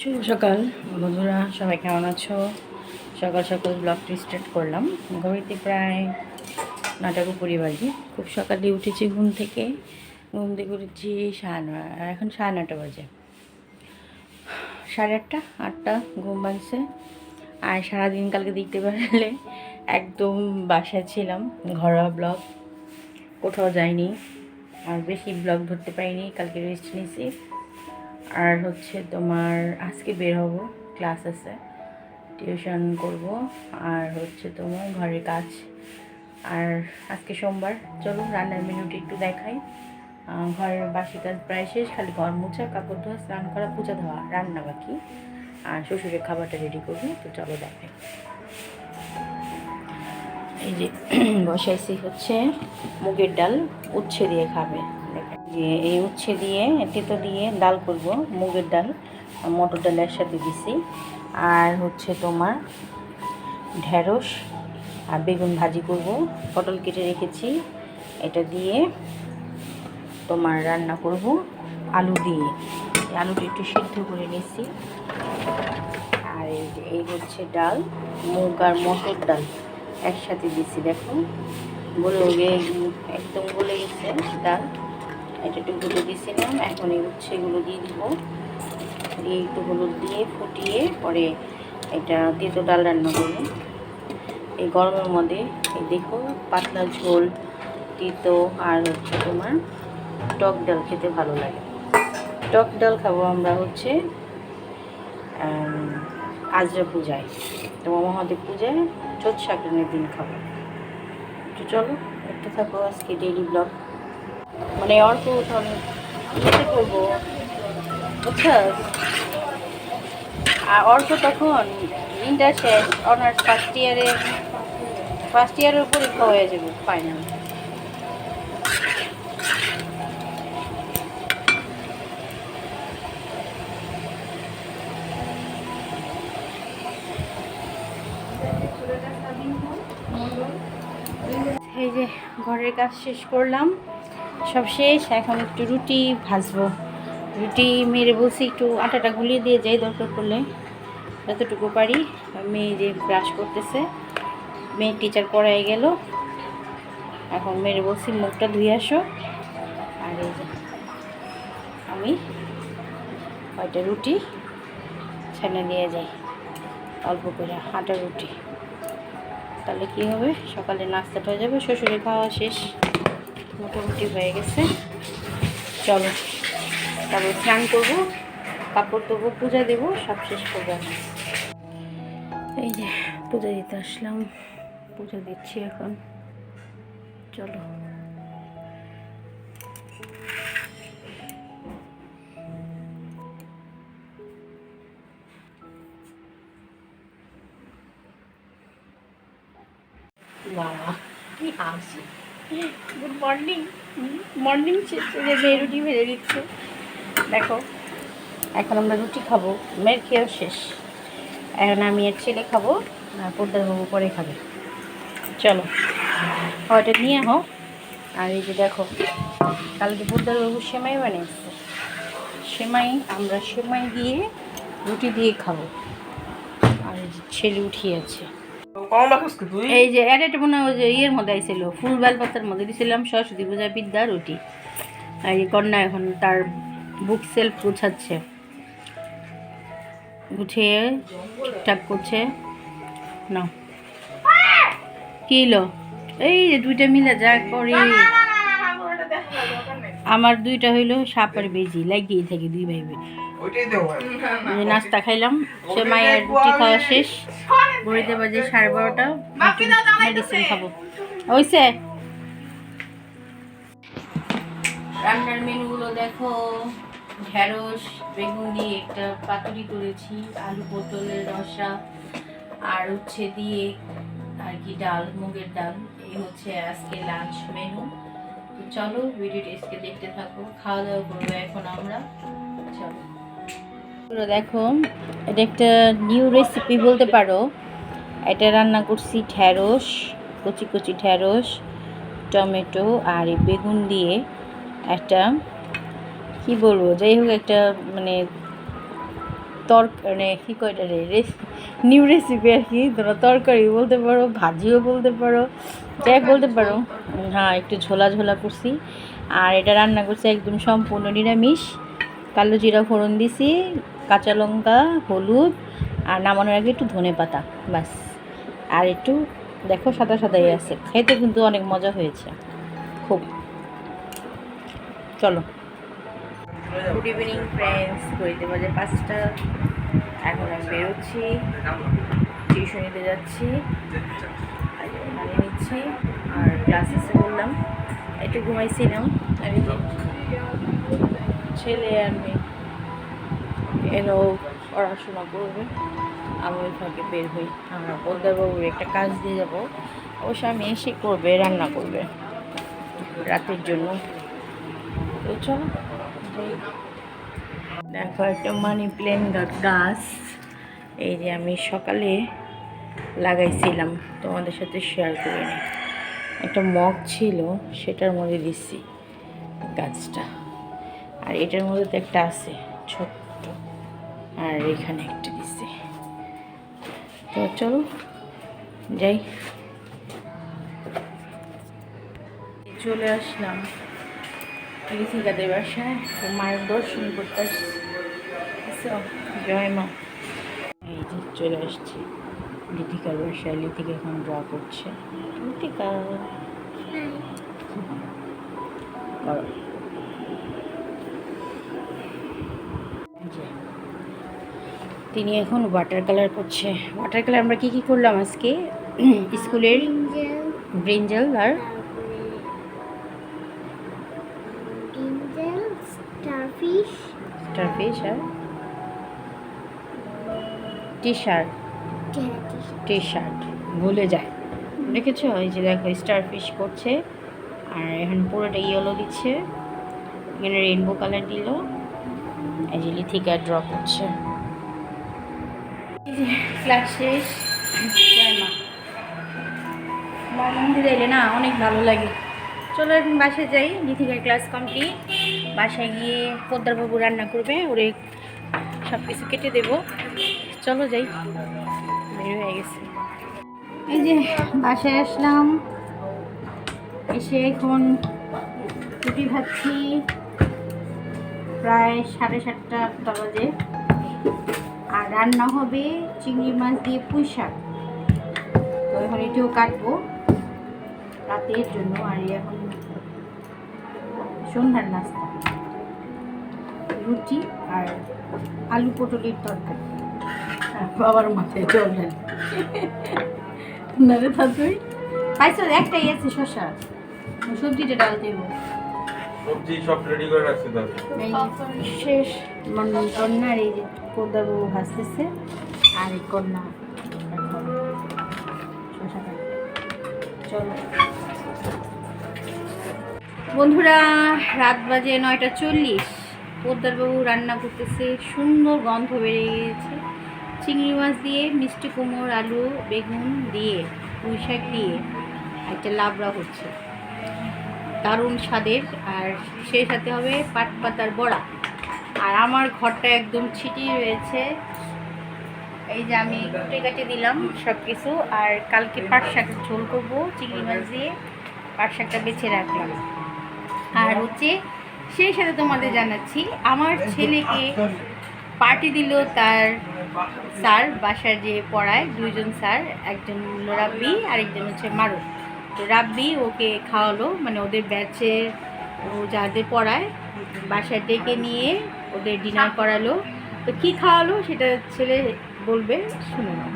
শুভ সকাল। বন্ধুরা, সবাই কেমন আছো? সকাল সকাল ব্লগটি স্টার্ট করলাম। ঘড়িতে প্রায় নটা উপরি বাজে। খুব সকালে উঠেছি ঘুম থেকে। ঘুম থেকে উঠেছি সাড়ে এখন সাড়ে নটা বাজে। সাড়ে আটটা আটটা, ঘুম ভাঙছে। আর সারাদিন কালকে দেখতে পারলে একদম বাসায় ছিলাম, ঘরোয়া ব্লগ। কোথাও যাইনি। আর বেশি ব্লগ ধরতে পারিনি, কালকে রেস্ট নিয়েছি। আর হচ্ছে তোমার আজকে বের হব ক্লাস আছে। টিউশন করব আর হচ্ছে তোমার ঘরের কাজ। আর আজকে সোমবার, চলো রান্নার মেনুটি একটু দেখাই। ঘরের বাসি কাজ প্রায় শেষ, খালি ঘর মোছা, কাপড় ধোয়া, স্নান করা, পূজা ধোয়া রান্না বাকি। আর শ্বশুরের খাবারটা রেডি করব, তো চলো দেখাই। এই যে, বসাইছি হচ্ছে মুগের ডাল, উচ্ছে দিয়ে খাবে। যে এই উচ্ছে দিয়ে, তেতো দিয়ে ডাল করব, মুগের ডাল, মটর ডাল একসাথে দিছি। আর হচ্ছে তোমার ঢেঁড়স আর বেগুন ভাজি করব। পটল কেটে রেখেছি। এটা দিয়ে তোমার রান্না করব আলু দিয়ে। আলুটা একটু সিদ্ধ করে নিয়েছি আর এই হচ্ছে ডাল, মুগ আর মটর ডাল একসাথে দিছি, দেখো। গলে একদম গলে গেছে ডাল। এটা একটু গুলো দিয়েছিলাম। এখন এই উচ্ছেগুলো দিয়ে দিব। দিয়ে একটু হলুদ দিয়ে ফুটিয়ে পরে এটা তেতো ডাল রান্না করব। এই গরমের মধ্যে, এই দেখো, পাতলা ঝোল, তিতো আর হচ্ছে তোমার টক ডাল খেতে ভালো লাগে। টক ডাল খাব আমরা হচ্ছে আজরা পূজায়। তোমার মহাদেব পূজায় চোদ্দ সাকরানের দিন খাব। তো চলো একটা থাকো আজকে ডেইলি ব্লগ মানে অল্প তখন ইয়েতে করব। বুঝছাস আর অল্প তখন ইন্টার শেষ অনার্স ফার্স্ট ইয়ারে ফার্স্ট ইয়ারের পরীক্ষা হয়ে যাবে ফাইনাল এই যে ঘরের কাজ শেষ করলাম। সব শেষ, এখন একটু রুটি ভাজবো। রুটি মেরে বলছি, একটু আটাটা গুলিয়ে দিয়ে যাই দরকার পড়লে যতটুকু পারি। মেয়ে যে ব্রাশ করতেছে মেয়ে টিচার পড়ায় গেল। এখন মেরে বলছি, মুখটা ধুয়ে আসো। আর এই যে আমি কয়টা রুটি ছানা নিয়ে যাই, অল্প করে আটা রুটি। তাহলে কি হবে? সকালে নাস্তাটা হয়ে যাবে, শ্বশুরের খাওয়া শেষ। মোটামুটি হয়ে গেছে। চলো, তারপর স্নান করব, কাপড় দেবো পূজা দেবো, সব শেষ করব এই যে, পূজা দিতে আসলাম, পূজা দিচ্ছি এখন। চলো। বাবা, কি হাসি। গুড মর্নিং মর্নিং যে মেয়ে রুটি ভেজে দিচ্ছে। দেখো, এখন আমরা রুটি খাব, মেয়ের খেয়েও শেষ। এখন আমি এর ছেলে খাব, আর পর্দার বাবু পরে খাবে। চলো ওটা নিয়ে হোক আর এই যে দেখো, কালকে পর্দার বাবু সেমাই বানিয়েছে। সেমাই, আমরা সেমাই দিয়ে রুটি দিয়ে খাব। আর ছেলে কি তুই এই যে এটা মনে হয় ওই যে ইয়ের মধ্যে আইছিল ফুল বেল পাতার মধ্যে দিয়েছিলাম সরস্বতী পূজা বিদ্যা রুটি। আর এই কন্যা এখন তার বুক সেলফ গুছাচ্ছে। গুছিয়ে ঠিকঠাক করছে। না কি হলো এই যে দুইটা মিলে যা করি। আমার দুইটা হইল সাপের বেজি লাগিয়েই থাকি দুই ভাই বোন। নাস্তা খাইলাম সে মায়ের রুটি খাওয়া শেষ। ঘড়িতে বাজে সাড়ে বারোটা। মেডিসিন খাব। হইছে। রান্নার মেনুগুলো দেখো। ঢেঁড়স বেগুন দিয়ে একটা পাতুরি করেছি আলু পটলের রসা আর হচ্ছে দিয়ে আর কি ডাল মুগের ডাল। এই হচ্ছে আজকে লাঞ্চ মেনু তো চলো ভিডিওটি আজকে দেখতে থাকো। খাওয়া দাওয়া করব এখন আমরা। চলো। দেখো এটা একটা নিউ রেসিপি বলতে পারো। এটা রান্না করছি ঢ্যাঁড়স কচি কচি ঢ্যাঁড়স টমেটো আর বেগুন দিয়ে একটা, কি বলব, যাই হোক একটা মানে তর মানে কী কয় এটা রে নিউ রেসিপি আর কি। তোমরা তরকারি বলতে পারো, ভাজিও বলতে পারো, যাই বলতে পারো। হ্যাঁ একটু ঝোলা ঝোলা করছি। আর এটা রান্না করছি একদম সম্পূর্ণ নিরামিষ। কালো জিরা ফোড়ন দিছি, কাঁচা লঙ্কা, হলুদ, আর নামানোর আগে একটু ধনে পাতা ব্যাস। আর একটু দেখো সাদা সাদাই আছে। খেতে কিন্তু অনেক মজা হয়েছে। খুব। চলো। গুড ইভিনিং ফ্রেন্ডস ঘড়িতে বাজে পাঁচটা। এখন আমি বেরোচ্ছি। টিউশনিতে যাচ্ছি। মানে নিচ্ছি। আর ক্লাসেসে বললাম, একটু ঘুমাইছিলাম। আর ছেলে আর মেয়ে। এলো পড়াশোনা করবে। আমি ওই ফাঁকে বের হই। আমরা বলদারবাবুর একটা কাজ দিয়ে যাব। অবশ্য আমি এসে করবে, রান্না করবে রাতের জন্য। চলো দেখো একটা মানি প্লেন গাছ। এই যে আমি সকালে লাগাইছিলাম, তোমাদের সাথে শেয়ার করে নিই। একটা মগ ছিল, সেটার মধ্যে দিচ্ছি গাছটা। আর এটার মধ্যে তো একটা আছে, ছোট্ট। আর এখানে একটা দিচ্ছি তো চলো যাই। চলে আসলাম। লিথিকাদের বাসায় তো মায়ের দর্শন করতে আসছি। জয় মা। এই যে চলে আসছি। লিথিকার বাসায় লিথিকা এখন ড্র করছে। লিথিকা করো। এই যে, তিনি এখন ওয়াটার কালার করছে। ওয়াটার কালার আমরা কী কী করলাম আজকে? স্কুলের ব্রিঞ্জাল আর স্টারফিশ আর টি শার্ট টি শার্ট ভুলে যায়। দেখেছ? এই যে দেখো স্টারফিশ করছে। আর এখন পুরোটা ইয়েলো দিচ্ছে। এখানে রেইনবো কালার দিল। এই যে লিথিকা ড্র করছে ক্লাস শেষ। মা। মা মন্দির এলে না অনেক ভালো লাগে। চলো এখন বাসায় যাই লিথিকার ক্লাস কমপ্লিট। বাসায় গিয়ে পদ্মারবাবু রান্না করবে, ওরে সব কিছু কেটে দেবো। চলো যাই। বের হয়ে গেছে। এই যে বাসায় আসলাম। এসে এখন রুটি ভাজছি। প্রায় সাড়ে সাতটা বাজে রান্না হবে চিংড়ি মাছ দিয়ে পুঁই শাক। তো এখন এটিও কাটবো রাতের জন্য, আর এখন সন্ধ্যার নাস্তা। রুটি আর আলু পটলের তরকারি। বাবার মাথায় জল না রে পাইছো, একটাই আছে শশা সবজিটা ডাল দেবো সবজি সব রেডি করে রাখছি শেষ মন্ডল কন্যার এই পদ্মাবাবু ভাসতেছে আর এই কন্যা। চলো। বন্ধুরা, রাত বাজে নয়টা চল্লিশ। পোদ্দারবাবু রান্না করতেছে, সুন্দর গন্ধ বেরিয়ে গিয়েছে। চিংড়ি মাছ দিয়ে, মিষ্টি কুমড় আলু, বেগুন দিয়ে, পুঁই শাক দিয়ে, একটা লাবড়া হচ্ছে। দারুণ স্বাদের, আর সেই সাথে হবে পাট পাতার বড়া। আর আমার ঘরটা একদম ছিটিয়ে রয়েছে। এই যে আমি কুটে কাটে দিলাম সব কিছু আর কালকে পাট শাকের ঝোল করব, চিংড়ি মাছ দিয়ে পাট শাকটা বেছে রাখলাম। আর হচ্ছে সেই সাথে তোমাদের জানাচ্ছি, আমার ছেলেকে পার্টি দিল তার স্যার বাসায় যে পড়ায়, দুইজন স্যার, একজন রাব্বি আর একজন হচ্ছে মারুফ। তো রাব্বি ওকে খাওয়ালো মানে ওদের ব্যাচে ও যাদের পড়ায়, বাসায় ডেকে নিয়ে ওদের ডিনার করালো। তো কী খাওয়ালো সেটা ছেলে বলবে, শুনে নাও।